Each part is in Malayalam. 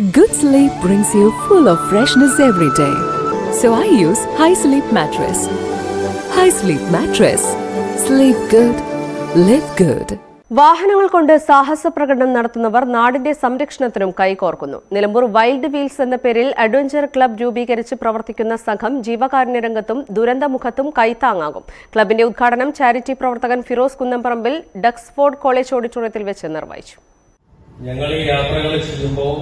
Good sleep brings you full of freshness every day. So I use High Sleep Mattress. High Sleep Mattress. Sleep good. Live good. വാഹനങ്ങൾ കൊണ്ട് സാഹസ പ്രകടനം നടത്തുന്നവർ നാടിന്റെ സംരക്ഷണത്തിനും കൈകോർക്കുന്നു നിലമ്പൂർ വൈൽഡ് വീൽസ് എന്ന പേരിൽ അഡ്വഞ്ചർ ക്ലബ് രൂപീകരിച്ച് പ്രവർത്തിക്കുന്ന സംഘം ജീവകാരുണ്യ രംഗത്തും ദുരന്തമുഖത്തും കൈത്താങ്ങാകും ക്ലബിന്റെ ഉദ്ഘാടനം ചാരിറ്റി പ്രവർത്തകൻ ഫിറോസ് കുന്നംപറമ്പിൽ ഡക്സ്ഫോർഡ് കോളേജ് ഓഡിറ്റോറിയത്തിൽ വെച്ച് നിർവഹിച്ചു ഞങ്ങൾ ഈ യാത്രകൾ ചെയ്യുമ്പോൾ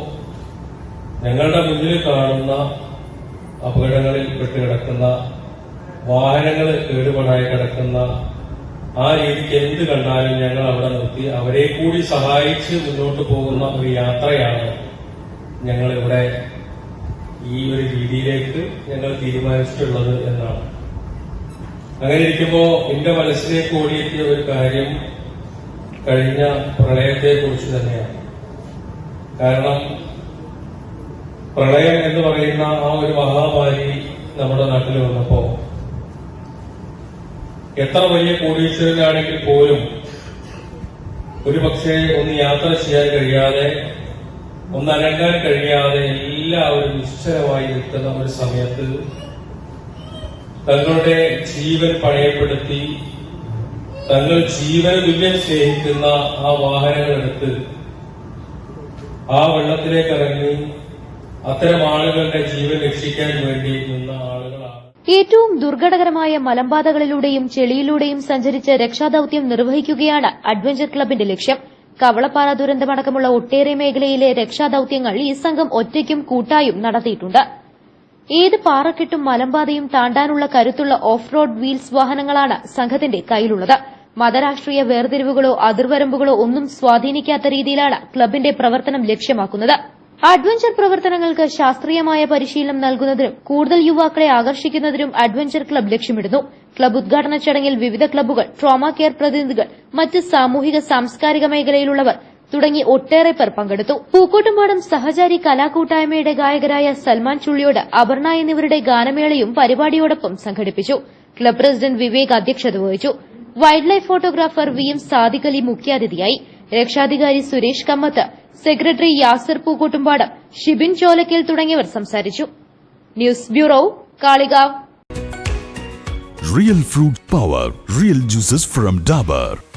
ഞങ്ങളുടെ മുന്നിൽ കാണുന്ന അപകടങ്ങളിൽ പെട്ട് കിടക്കുന്ന വാഹനങ്ങൾ കേടുപാടായി കിടക്കുന്ന ആ രീതിക്ക് എന്ത് കണ്ടാലും ഞങ്ങൾ അവിടെ നിർത്തി. അവരെ കൂടി സഹായിച്ച് മുന്നോട്ട് പോകുന്ന ഒരു യാത്രയാണ് ഞങ്ങൾ ഇവിടെ ഈ ഒരു രീതിയിലേക്ക് ഞങ്ങൾ തീരുമാനിച്ചിട്ടുള്ളത് എന്നാണ്. അങ്ങനെ ഇരിക്കുമ്പോ എന്റെ മനസ്സിലേക്ക് ഓടിയെത്തിയ ഒരു കാര്യം കഴിഞ്ഞ പ്രളയത്തെ കുറിച്ച് തന്നെയാണ്. കാരണം പ്രളയം എന്ന് പറയുന്ന ആ ഒരു മഹാമാരി നമ്മുടെ നാട്ടിൽ വന്നപ്പോ എത്ര വലിയ കോടീശ്വരനാണെങ്കിൽ പോലും ഒരു പക്ഷേ ഒന്ന് യാത്ര ചെയ്യാൻ കഴിയാതെ ഒന്ന് അനങ്ങാൻ കഴിയാതെ എല്ലാവരും നിശ്ചലമായി നിൽക്കുന്ന ഒരു സമയത്ത് തങ്ങളുടെ ജീവൻ പണയപ്പെടുത്തി തങ്ങൾ ജീവന് തുല്യം സ്നേഹിക്കുന്ന ആ വാഹനങ്ങളെടുത്ത് ആ വെള്ളത്തിലേക്ക് ഇറങ്ങി അത്തരം ആളുകളുടെ ജീവൻ രക്ഷിക്കാൻ വേണ്ടി നിന്ന ആളുകളാണ്. ഏറ്റവും ദുർഘടകരമായ മലമ്പാതകളിലൂടെയും ചെളിയിലൂടെയും സഞ്ചരിച്ച് രക്ഷാദൌത്യം നിർവഹിക്കുകയാണ് അഡ്വഞ്ചർ ക്ലബിന്റെ ലക്ഷ്യം. കവളപ്പാറ ദുരന്തമടക്കമുള്ള ഒട്ടേറെ മേഖലയിലെ രക്ഷാദൌത്യങ്ങൾ ഈ സംഘം ഒറ്റയ്ക്കും കൂട്ടായും നടത്തിയിട്ടുണ്ട്. ഏത് പാറക്കെട്ടും മലമ്പാതയും താണ്ടാനുള്ള കരുത്തുള്ള ഓഫ് റോഡ് വീൽസ് വാഹനങ്ങളാണ് സംഘത്തിന്റെ കയ്യിലുള്ളത്. മതരാഷ്ട്രീയ വേർതിരിവുകളോ അതിർവരമ്പുകളോ ഒന്നും സ്വാധീനിക്കാത്ത രീതിയിലാണ് ക്ലബിന്റെ പ്രവർത്തനം ലക്ഷ്യമാക്കുന്നത്. അഡ്വഞ്ചർ പ്രവർത്തനങ്ങൾക്ക് ശാസ്ത്രീയമായ പരിശീലനം നൽകുന്നതിനും കൂടുതൽ യുവാക്കളെ ആകർഷിക്കുന്നതിനും അഡ്വഞ്ചർ ക്ലബ് ലക്ഷ്യമിടുന്നു. ക്ലബ് ഉദ്ഘാടന ചടങ്ങിൽ വിവിധ ക്ലബ്ബുകൾ ട്രോമ കെയർ പ്രതിനിധികൾ മറ്റ് സാമൂഹിക സാംസ്കാരിക മേഖലയിലുള്ളവർ തുടങ്ങി ഒട്ടേറെ പേർ പങ്കെടുത്തു. പൂക്കോട്ടുംപാടം സഹചാരി കലാകൂട്ടായ്മയുടെ ഗായകരായ സൽമാൻ ചുള്ളിയോട് അപർണ എന്നിവരുടെ ഗാനമേളയും പരിപാടിയോടൊപ്പം സംഘടിപ്പിച്ചു. ക്ലബ് പ്രസിഡന്റ് വിവേക് അധ്യക്ഷത വഹിച്ചു. Wildlife photographer V M Sadiq Ali മുഖ്യാതിഥിയായി. രക്ഷാധികാരി സുരേഷ് കമ്മത്ത് സെക്രട്ടറി യാസിർ പൂക്കോട്ടുംപാടം ഷിബിൻ ചോലക്കൽ തുടങ്ങിയവർ സംസാരിച്ചു news bureau Kalikavu real fruit power real juices from Dabur.